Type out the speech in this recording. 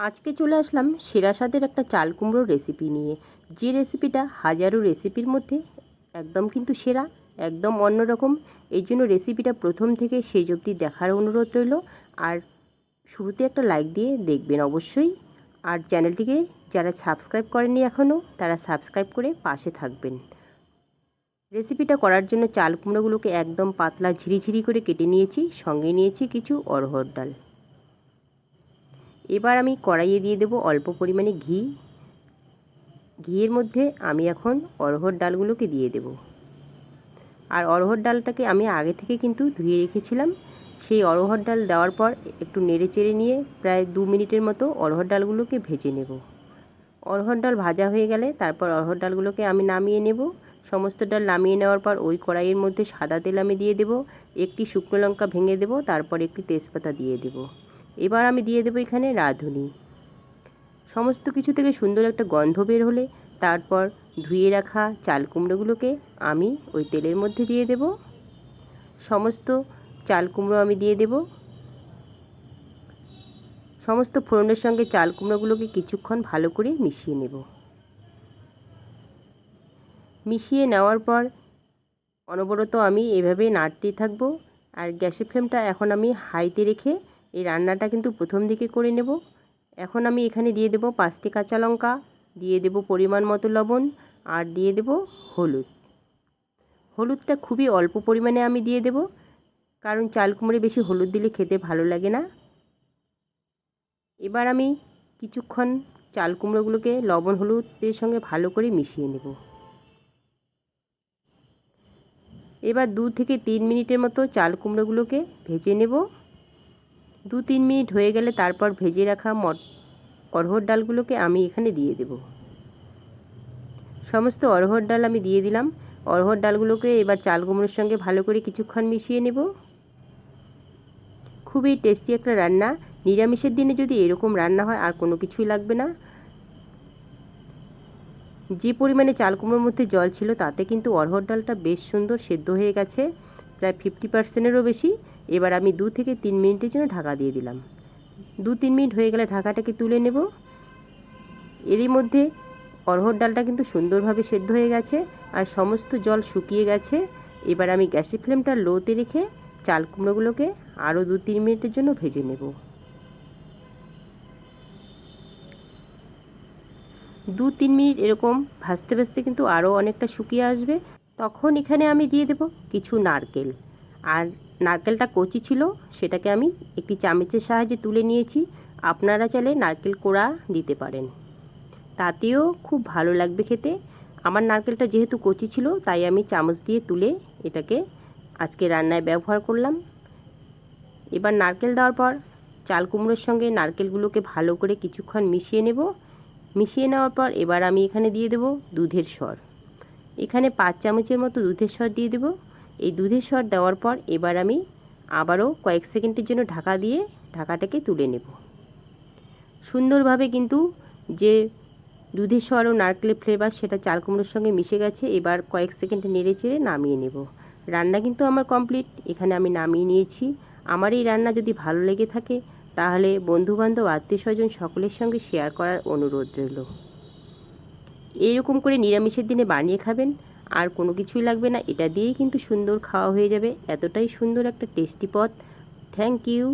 আজকে চলে আসলাম সেরা স্বাদের একটা চাল কুমড়োর রেসিপি নিয়ে। যে রেসিপিটা হাজারো রেসিপির মধ্যে একদম কিন্তু সেরা, একদম অন্যরকম। এই জন্য রেসিপিটা প্রথম থেকে শেষ অবধি দেখার অনুরোধ রইল। আর শুরুতে একটা লাইক দিয়ে দেখবেন অবশ্যই। আর চ্যানেলটিকে যারা সাবস্ক্রাইব করেননি এখনও তারা সাবস্ক্রাইব করে পাশে থাকবেন। রেসিপিটা করার জন্য চাল কুমড়োগুলোকে একদম পাতলা ঝিরিঝিরি করে কেটে নিয়েছি। সঙ্গে নিয়েছি কিছু অরহর ডাল। এবার আমি কড়াইয়ে দিয়ে দেব অল্প পরিমাণে ঘি। ঘিয়ের মধ্যে আমি এখন অরহর ডালগুলোকে দিয়ে দেব। আর অরহর ডালটাকে আমি আগে থেকে কিন্তু ধুয়ে রেখেছিলাম। সেই অরহর ডাল দেওয়ার পর একটু নেড়ে চেড়ে নিয়ে প্রায় দু মিনিটের মতো অরহর ডালগুলোকে ভেজে নেব। অরহর ডাল ভাজা হয়ে গেলে তারপর অরহর ডালগুলোকে আমি নামিয়ে নেব। সমস্ত ডাল নামিয়ে নেওয়ার পর ওই কড়াইয়ের মধ্যে সাদা তেল আমি দিয়ে দেব। একটি শুকনো লঙ্কা ভেঙে দেব, তারপর একটি তেজপাতা দিয়ে দেব। এবার আমি দিয়ে দেবো এখানে রাঁধুনি। সমস্ত কিছু থেকে সুন্দর একটা গন্ধ বের হলে তারপর ধুয়ে রাখা চাল কুমড়োগুলোকে আমি ওই তেলের মধ্যে দিয়ে দেব। সমস্ত চাল কুমড়ো আমি দিয়ে দেব। সমস্ত ফোড়নের সঙ্গে চাল কুমড়োগুলোকে কিছুক্ষণ ভালো করে মিশিয়ে নেব। মিশিয়ে নেওয়ার পর অনবরত আমি এভাবে নাড়তে থাকব। আর গ্যাসের ফ্লেমটা এখন আমি হাইতে রেখে এই রান্নাটা কিন্তু প্রথম দিকে করে নেব। এখন আমি এখানে দিয়ে দেব পাঁচটি কাঁচা লঙ্কা, দিয়ে দেব পরিমাণ মতো লবণ, আর দিয়ে দেব হলুদ। হলুদটা খুবই অল্প পরিমাণে আমি দিয়ে দেব, কারণ চাল কুমড়ে বেশি হলুদ দিলে খেতে ভালো লাগে না। এবার আমি কিছুক্ষণ চাল কুমড়োগুলোকে লবণ হলুদের সঙ্গে ভালো করে মিশিয়ে নেব। এবার দু থেকে তিন মিনিটের মতো চাল কুমড়োগুলোকে ভেজে নেব। দু তিন মিনিট হয়ে গেলে তারপর ভেজে রাখা মট অরহর ডালগুলোকে আমি এখানে দিয়ে দেব। সমস্ত অরহর ডাল আমি দিয়ে দিলাম। অরহর ডালগুলোকে এবার চাল কুমড়োর সঙ্গে ভালো করে কিছুক্ষণ মিশিয়ে নেব। খুবই টেস্টি একটা রান্না। নিরামিষের দিনে যদি এরকম রান্না হয়, আর কোনো কিছুই লাগবে না। যে পরিমাণে চাল কুমড়োর মধ্যে জল ছিল, তাতে কিন্তু অরহর ডালটা বেশ সুন্দর সেদ্ধ হয়ে গেছে। প্রায় ফিফটি পার্সেন্টেরও বেশি। এবার আমি দু থেকে তিন মিনিটের জন্য ঢাকা দিয়ে দিলাম। দু তিন মিনিট হয়ে গেলে ঢাকাটাকে তুলে নেব। এরই মধ্যে অরহর ডালটা কিন্তু সুন্দরভাবে সেদ্ধ হয়ে গেছে আর সমস্ত জল শুকিয়ে গেছে। এবার আমি গ্যাসের ফ্লেমটা লোতে রেখে চাল কুমড়োগুলোকে আরও দু তিন মিনিটের জন্য ভেজে নেব। দু তিন মিনিট এরকম ভাজতে ভাজতে কিন্তু আরও অনেকটা শুকিয়ে আসবে। তখন এখানে আমি দিয়ে দেব কিছু নারকেল। আর নারকেলটা কচি ছিল, সেটাকে আমি একটি চামচের সাহায্যে তুলে নিয়েছি। আপনারা চাইলে নারকেল কোড়া দিতে পারেন। তাতেও খুব ভালো লাগবে খেতে। আমার নারকেলটা যেহেতু কচি ছিল, তাই আমি চামচ দিয়ে তুলে এটাকে আজকে রান্নায় ব্যবহার করলাম। এবার নারকেল দেওয়ার পর চাল কুমড়োর সঙ্গে নারকেলগুলোকে ভালো করে কিছুক্ষণ মিশিয়ে নেব। মিশিয়ে নেওয়ার পর এবার আমি এখানে দিয়ে দেব দুধের স্বর। এখানে পাঁচ চামচের মতো দুধের স্বর দিয়ে দেবো। এই দুধের স্বর দেওয়ার পর এবার আমি আবারও কয়েক সেকেন্ডের জন্য ঢাকা দিয়ে ঢাকাটাকে তুলে নেব। সুন্দরভাবে কিন্তু যে দুধের স্বর ও নারকেলের ফ্লেভার সেটা চাল কুমড়োর সঙ্গে মিশে গেছে, এবার কয়েক সেকেন্ডে নেড়ে চেড়ে নামিয়ে নেব। রান্না কিন্তু আমার কমপ্লিট এখানে আমি নামিয়ে নিয়েছি। আমার এই রান্না যদি ভালো লেগে থাকে, তাহলে বন্ধুবান্ধব আত্মীয় স্বজন সকলের সঙ্গে শেয়ার করার অনুরোধ রইল। এইরকম করে নিরামিষের দিনে বানিয়ে খাবেন। আর কোনো কিছুই লাগবে না। এটা দিয়েই কিন্তু সুন্দর খাওয়া হয়ে যাবে। এতটাই সুন্দর একটা টেস্টি পথ থ্যাংক ইউ